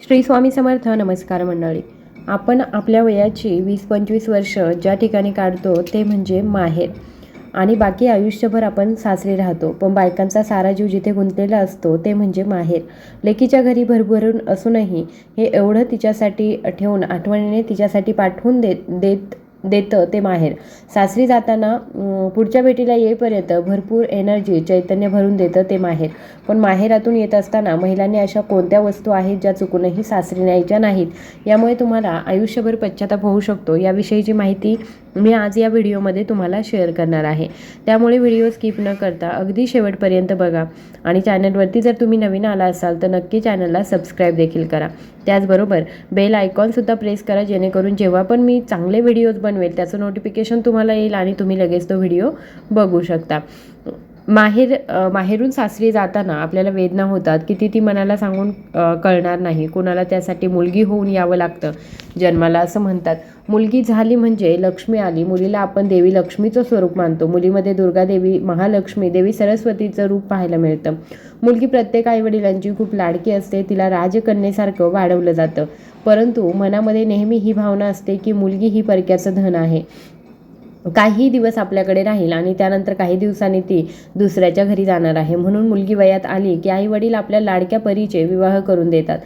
श्री स्वामी समर्थ नमस्कार मंडळी. आपण आपल्या वयाची वीस पंचवीस वर्ष ज्या ठिकाणी काढतो ते म्हणजे माहेर. आणि बाकी आयुष्यभर आपण सासरी राहतो. पण बायकांचा सारा जीव जिथे गुंतलेला असतो ते म्हणजे माहेर. लेकीच्या घरी भरभरून असूनही हे एवढं तिच्यासाठी ठेवून आठवणीने तिच्यासाठी पाठवून देत देत देतं ते माहेर. सासरी जाताना पुढच्या भेटीला येईपर्यंत भरपूर एनर्जी चैतन्य भरून देतं ते माहेर. पण माहेरातून येत असताना महिलांनी अशा कोणत्या वस्तू आहेत ज्या चुकूनही सासरी न्यायच्या नाहीत? यामुळे तुम्हाला आयुष्यभर पश्चाताप होऊ शकतो. याविषयीची माहिती मी आज या व्हिडिओमध्ये तुम्हाला शेअर करणार आहे. त्यामुळे व्हिडिओ स्किप न करता अगदी शेवटपर्यंत बघा. आणि चॅनलवरती जर तुम्ही नवीन आला असाल तर नक्की चॅनलला सबस्क्राईब देखील करा. त्याचबरोबर बेल आयकॉनसुद्धा प्रेस करा जेणेकरून जेव्हा पण मी चांगले व्हिडिओज बनवेल त्याचं नोटिफिकेशन तुम्हाला येईल आणि तुम्ही लगेच तो व्हिडिओ बघू शकता. माहेर माहेरून सासरी जाताना आपल्याला वेदना होतात किती ती मनाला सांगून कळणार नाही. कोणाला त्यासाठी मुलगी होऊन यावं लागतं जन्माला असं म्हणतात. मुलगी झाली म्हणजे लक्ष्मी आली. मुलीला आपण देवी लक्ष्मीचं स्वरूप मानतो. मुलीमध्ये दुर्गा देवी महालक्ष्मी देवी सरस्वतीचं रूप पाहायला मिळतं. मुलगी प्रत्येक आईवडिलांची खूप लाडकी असते. तिला राजकन्येसारखं वाढवलं जातं. परंतु मनामध्ये नेहमी ही भावना असते की मुलगी ही परक्याचं धन आहे. काही दिवस आपल्याकडे राहील आणि त्यानंतर काही दिवसांनी ती दुसऱ्याच्या घरी जाणार आहे. म्हणून मुलगी वयात आली की आई वडील आपल्या लाडक्या परीचे विवाह करून देतात.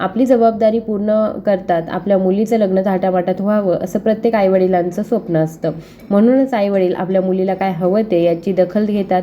आपली जबाबदारी पूर्ण करतात. आपल्या मुलीचं लग्न थाटामाटात व्हावं असं प्रत्येक आईवडिलांचं स्वप्न असतं. म्हणूनच आईवडील आपल्या मुलीला काय हवं ते याची दखल घेतात.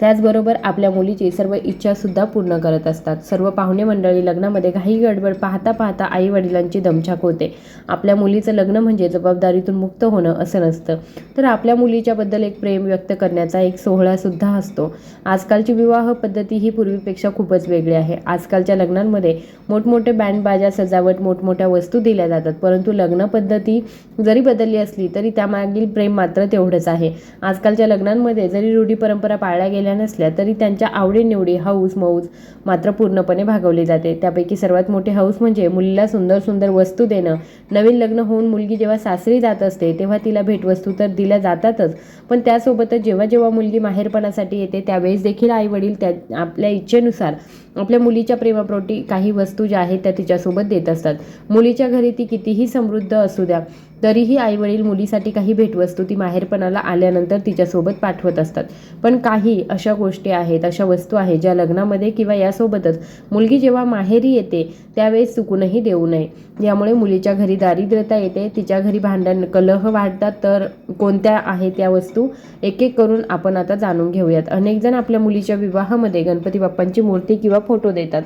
त्याचबरोबर आपल्या मुलीची सर्व इच्छासुद्धा पूर्ण करत असतात. सर्व पाहुणे मंडळी लग्नामध्ये घाई गडबड पाहता पाहता आई वडिलांची दमछाक होते. आपल्या मुलीचं लग्न म्हणजे जबाबदारीतून मुक्त होणं असं नसतं. तर आपल्या मुलीच्याबद्दल एक प्रेम व्यक्त करण्याचा एक सोहळासुद्धा असतो. आजकालची विवाह पद्धती ही पूर्वीपेक्षा खूपच वेगळी आहे. आजकालच्या लग्नांमध्ये मोठमोठे बँड बाजा सजावट मोठमोठ्या वस्तू दिल्या जातात. परंतु लग्न पद्धती जरी बदलली असली तरी त्यामागील प्रेम मात्र तेवढंच आहे. आजकालच्या लग्नांमध्ये जरी रूढी परंपरा पाळल्या गेल्या नसल्या तरी त्यांच्या आवडीनिवडी हौस मौज मात्र पूर्णपणे भागवली जाते. त्यापैकी सर्वात मोठी हौस म्हणजे मुलीला सुंदर सुंदर वस्तू देणं. नवीन लग्न होऊन मुलगी जेव्हा सासरी जात असते तेव्हा तिला भेटवस्तू तर दिल्या जातातच. पण त्यासोबतच जेव्हा जेव्हा मुलगी माहेरपणासाठी येते त्यावेळेस देखील आई वडील त्या आपल्या इच्छेनुसार आपल्या मुलीच्या प्रेमाप्रोटी काही वस्तू ज्या आहेत त्या तिच्यासोबत देत असतात. मुलीच्या घरी ती कितीही समृद्ध असू द्या तरीही आईवडील मुलीसाठी काही भेटवस्तू ती माहेरपणाला आल्यानंतर तिच्यासोबत पाठवत असतात. पण काही अशा गोष्टी आहेत अशा वस्तू आहेत ज्या लग्नामध्ये किंवा यासोबतच मुलगी जेव्हा माहेरी येते त्यावेळेस चुकूनही देऊ नये. यामुळे मुलीच्या घरी दारिद्र्यता येते तिच्या घरी भांडण कलह वाढतात तर कोणत्या आहेत त्या वस्तू? एक एक करून आपण आता जाणून घेऊयात. अनेक जण आपल्या मुलीच्या विवाहामध्ये गणपती बाप्पांची मूर्ती किंवा फोटो देतात.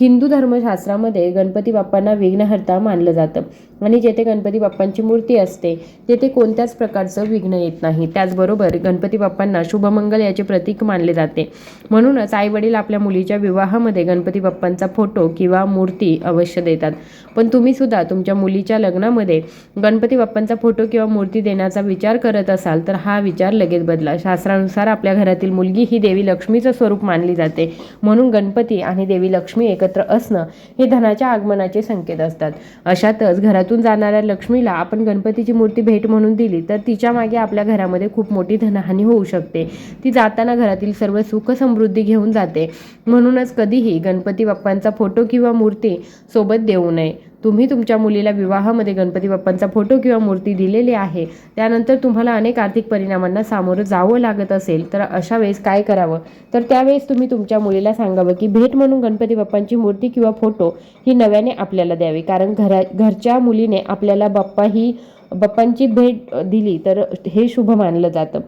हिंदू धर्मशास्त्रामध्ये गणपती बाप्पांना विघ्नहर्ता मानलं जातं. आणि जेथे गणपती बाप्पांची मूर्ती असते तेथे कोणत्याच प्रकारचं विघ्न येत नाही. त्याचबरोबर गणपती बाप्पांना शुभमंगल याचे प्रतीक मानले जाते. म्हणूनच आईवडील आपल्या मुलीच्या विवाहामध्ये गणपती बाप्पांचा फोटो किंवा मूर्ती अवश्य देतात. पण तुम्ही सुद्धा तुमच्या मुलीच्या लग्नामध्ये गणपती बाप्पांचा फोटो किंवा मूर्ती देण्याचा विचार करत असाल तर हा विचार लगेच बदला. शास्त्रानुसार आपल्या घरातील मुलगी ही देवी लक्ष्मीचं स्वरूप मानली जाते. म्हणून गणपती आणि देवी लक्ष्मी एकत्र असणं हे धनाच्या आगमनाचे संकेत असतात. अशातच घरातून जाणाऱ्या लक्ष्मीला आपण गणपतीची मूर्ती भेट म्हणून दिली तर तिच्यामागे आपल्या घरामध्ये खूप मोठी धनहानी होऊ शकते. ती जाताना घरातील सर्व सुख समृद्धी घेऊन जाते. म्हणूनच कधीही गणपती बाप्पांचा फोटो किंवा मूर्ती सोबत देऊ नये. तुम्ही तुमच्या मुलीला विवाहामध्ये गणपती बाप्पांचा फोटो किंवा मूर्ती दिलेली आहे त्यानंतर तुम्हाला अनेक आर्थिक परिणामांना सामोरं जावं लागत असेल तर अशा वेळेस काय करावं? तर त्यावेळेस तुम्ही तुमच्या मुलीला सांगावं की भेट म्हणून गणपती बाप्पांची मूर्ती किंवा फोटो ही नव्याने आपल्याला द्यावी. कारण घरा घरच्या मुलीने आपल्याला बाप्पा ही बाप्पांची भेट दिली तर हे शुभ मानलं जातं.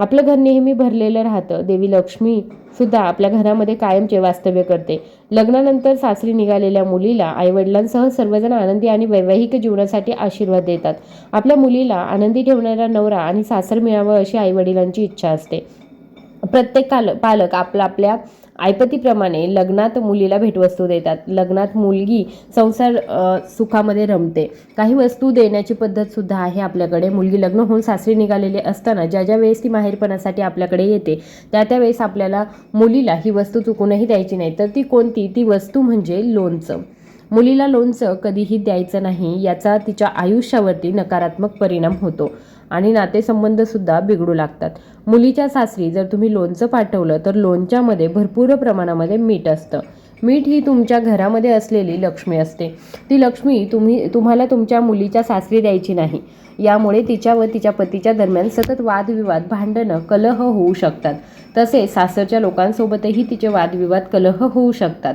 आपलं घर नेहमी भरलेलं राहतं. देवी लक्ष्मी सुद्धा आपल्या घरामध्ये कायमचे वास्तव्य करते. लग्नानंतर सासरी निघालेल्या मुलीला आईवडिलांसह सर्वजण आनंदी आणि वैवाहिक जीवनासाठी आशीर्वाद देतात. आपल्या मुलीला आनंदी ठेवणारा नवरा आणि सासर मिळावं अशी आईवडिलांची इच्छा असते. प्रत्येक काल पालक आपला आपल्या ऐपतीप्रमाणे लग्नात मुलीला भेटवस्तू देतात. लग्नात मुलगी संसार सुखामध्ये रमते. काही वस्तू देण्याची पद्धत सुद्धा आहे आपल्याकडे. मुलगी लग्न होऊन सासरी निघालेली असताना ज्या ज्या वेळेस ती माहेरपणासाठी आपल्याकडे येते त्या त्या वेळेस आपल्याला मुलीला ही वस्तू चुकूनही द्यायची नाही. तर ती कोणती? ती वस्तू म्हणजे लोणचं. मुलीला लोणचं कधीही द्यायचं नाही याचा तिच्या आयुष्यावरती नकारात्मक परिणाम होतो. आणि नातेसंबंधसुद्धा बिघडू लागतात. मुलीच्या सासरी जर तुम्ही लोणचं पाठवलं तर लोणच्यामध्ये भरपूर प्रमाणामध्ये मीठ असतं. मीठ ही तुमच्या घरामध्ये असलेली लक्ष्मी असते. ती लक्ष्मी तुम्ही तुम्हाला तुमच्या मुलीच्या सासरी द्यायची नाही. यामुळे तिच्या व तिच्या पतीच्या दरम्यान सतत वादविवाद भांडणं कलह होऊ शकतात. तसेच सासरच्या लोकांसोबतही तिचे वादविवाद कलह होऊ शकतात.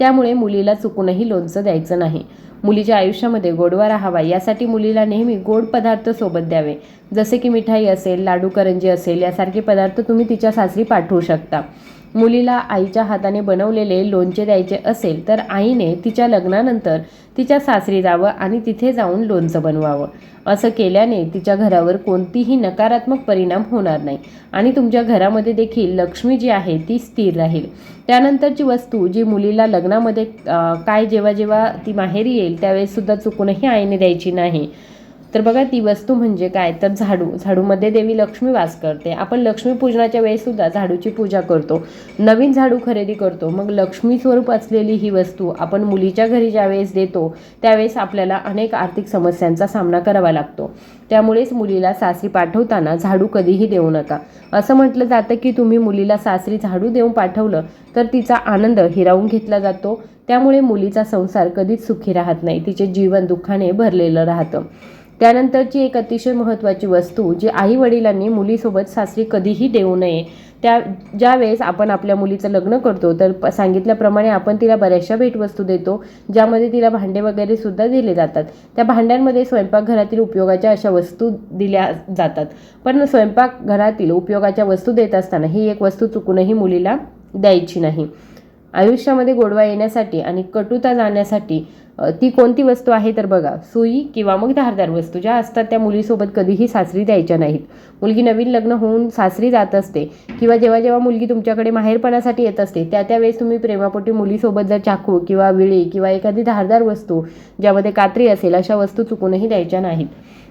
त्यामुळे मुलीला चुकूनही लोणचं द्यायचं नाही. मुलीच्या आयुष्यामध्ये गोडवा राहावा यासाठी मुलीला नेहमी गोड पदार्थ सोबत द्यावे. जसे की मिठाई असेल लाडू करंजी असेल यासारखे पदार्थ तुम्ही तिच्या सासरी पाठवू शकता. मुलीला आईच्या हाताने बनवलेले लोणचे द्यायचे असेल तर आईने तिच्या लग्नानंतर तिच्या सासरी जावं आणि तिथे जाऊन लोणचं बनवावं. असं केल्याने तिच्या घरावर कोणतीही नकारात्मक परिणाम होणार नाही. आणि तुमच्या घरामध्ये देखील लक्ष्मी जी आहे ती स्थिर राहील. त्यानंतरची वस्तू जी मुलीला लग्नामध्ये काय जेव्हा जेव्हा ती माहेरी येईल त्यावेळेस सुद्धा चुकूनही आईने द्यायची नाही. तर बघा ती वस्तू म्हणजे काय? तर झाडू. झाडूमध्ये देवी लक्ष्मी वास करते. आपण लक्ष्मीपूजनाच्या वेळेसुद्धा झाडूची पूजा करतो. नवीन झाडू खरेदी करतो. मग लक्ष्मी स्वरूप असलेली ही वस्तू आपण मुलीच्या घरी ज्यावेळेस देतो त्यावेळेस आपल्याला अनेक आर्थिक समस्यांचा सामना करावा लागतो. त्यामुळेच मुलीला सासरी पाठवताना झाडू कधीही देऊ नका. असं म्हटलं जातं की तुम्ही मुलीला सासरी झाडू देऊन पाठवलं तर तिचा आनंद हिरावून घेतला जातो. त्यामुळे मुलीचा संसार कधीच सुखी राहत नाही. तिचे जीवन दुःखाने भरलेलं राहतं. त्यानंतरची एक अतिशय महत्त्वाची वस्तू जी आई वडिलांनी मुलीसोबत सासरी कधीही देऊ नये त्या ज्यावेळेस आपण आपल्या मुलीचं लग्न करतो तर सांगितल्याप्रमाणे आपण तिला बऱ्याचशा भेटवस्तू देतो ज्यामध्ये तिला भांडे वगैरे सुद्धा दिले जातात. त्या भांड्यांमध्ये स्वयंपाकघरातील उपयोगाच्या अशा वस्तू दिल्या जातात. पण स्वयंपाकघरातील उपयोगाच्या वस्तू देत असताना ही एक वस्तू चुकूनही मुलीला द्यायची नाही. आयुष्यामध्ये गोडवा येण्यासाठी आणि कटुता जाण्यासाठी ती कोणती वस्तू आहे तर बघा सुई किंवा मग धारदार वस्तू ज्या असतात त्या मुलीसोबत कधीही सासरी द्यायच्या नाहीत. मुलगी नवीन लग्न होऊन सासरी जात असते किंवा जेव्हा जेव्हा मुलगी तुमच्याकडे माहेरपणासाठी येत असते त्या त्यावेळेस तुम्ही प्रेमापोटी मुलीसोबत जर चाकू किंवा विळी किंवा एखादी धारदार वस्तू ज्यामध्ये कात्री असेल अशा वस्तू चुकूनही द्यायच्या नाहीत.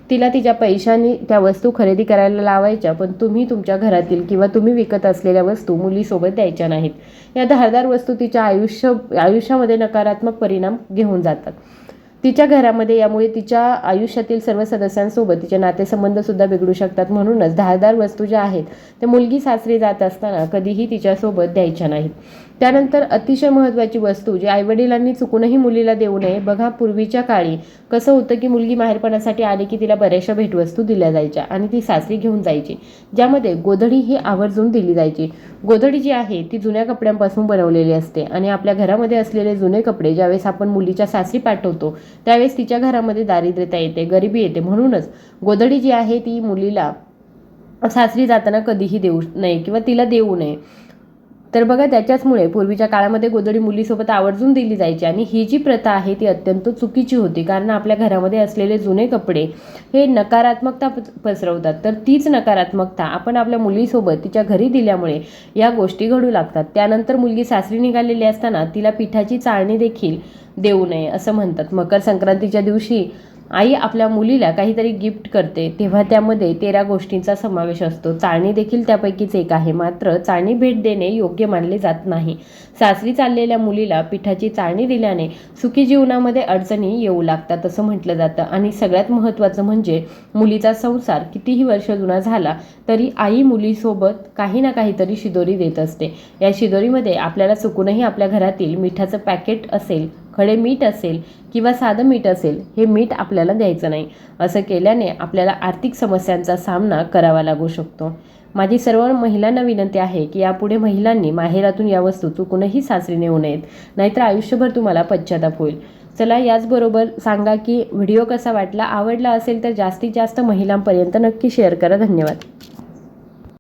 तिला तिच्या पैशांनी त्या वस्तू खरेदी करायला लावायच्या पण तुम्ही तुमच्या घरातील किंवा तुम्ही विकत असलेल्या वस्तू मुलीसोबत द्यायच्या नाहीत. या धारदार वस्तू तिच्या आयुष्य आयुष्यामध्ये नकारात्मक परिणाम घेऊन जातात. तिच्या घरामध्ये यामुळे तिच्या आयुष्यातील सर्व सदस्यांसोबत तिचे नातेसंबंधसुद्धा बिघडू शकतात. म्हणूनच धारदार वस्तू ज्या आहेत त्या मुलगी सासरी जात असताना कधीही तिच्यासोबत द्यायच्या नाहीत. त्यानंतर अतिशय महत्त्वाची वस्तू जी आईवडिलांनी चुकूनही मुलीला देऊ नये. बघा पूर्वीच्या काळी कसं होतं की मुलगी माहेरपणासाठी आली की तिला बऱ्याचशा भेटवस्तू दिल्या जायच्या आणि ती सासरी घेऊन जायची. ज्यामध्ये गोधडी ही आवर्जून दिली जायची. गोधडी जी आहे ती जुन्या कपड्यांपासून बनवलेली असते आणि आपल्या घरामध्ये असलेले जुने कपडे ज्यावेळेस आपण मुलीच्या सासरी पाठवतो त्यावेळेस तिच्या घरामध्ये दारिद्र्यता येते गरिबी येते. म्हणूनच गोधडी जी आहे ती मुलीला सासरी जाताना कधीही देऊ नये किंवा तिला देऊ नये. तर बघा त्याच्याचमुळे पूर्वीच्या काळामध्ये गोधडी मुलीसोबत आवर्जून दिली जायची आणि ही जी प्रथा आहे ती अत्यंत चुकीची होती. कारण आपल्या घरामध्ये असलेले जुने कपडे हे नकारात्मकता पसरवतात. तर तीच नकारात्मकता आपण आपल्या मुलीसोबत तिच्या घरी दिल्यामुळे या गोष्टी घडू लागतात. त्यानंतर मुलगी सासरी निघालेली असताना तिला पिठाची चाळणी देखील देऊ नये असं म्हणतात. मकर संक्रांतीच्या दिवशी आई आपल्या मुलीला काहीतरी गिफ्ट करते तेव्हा त्यामध्ये तेरा गोष्टींचा समावेश असतो. चाळणी देखील त्यापैकीच एक आहे. मात्र चाळणी भेट देणे योग्य मानले जात नाही. सासरी चाललेल्या मुलीला पिठाची चाळणी दिल्याने सुखी जीवनामध्ये अडचणी येऊ लागतात असं म्हटलं जातं. आणि सगळ्यात महत्त्वाचं म्हणजे मुलीचा संसार कितीही वर्ष जुना झाला तरी आई मुलीसोबत काही ना काहीतरी शिदोरी देत असते. या शिदोरीमध्ये आपल्याला चुकूनही आपल्या घरातील मिठाचं पॅकेट असेल खडे मीठ असेल किंवा साधं मीठ असेल हे मीठ आपल्याला द्यायचं नाही. असं केल्याने आपल्याला आर्थिक समस्यांचा सामना करावा लागू शकतो. माझी सर्व महिलांना विनंती आहे की यापुढे महिलांनी माहेरातून या वस्तू चुकूनही सासरी नेऊ नयेत नाहीतर आयुष्यभर तुम्हाला पश्चाताप होईल. चला याचबरोबर सांगा की व्हिडिओ कसा वाटला आवडला असेल तर जास्तीत जास्त महिलांपर्यंत नक्की शेअर करा. धन्यवाद.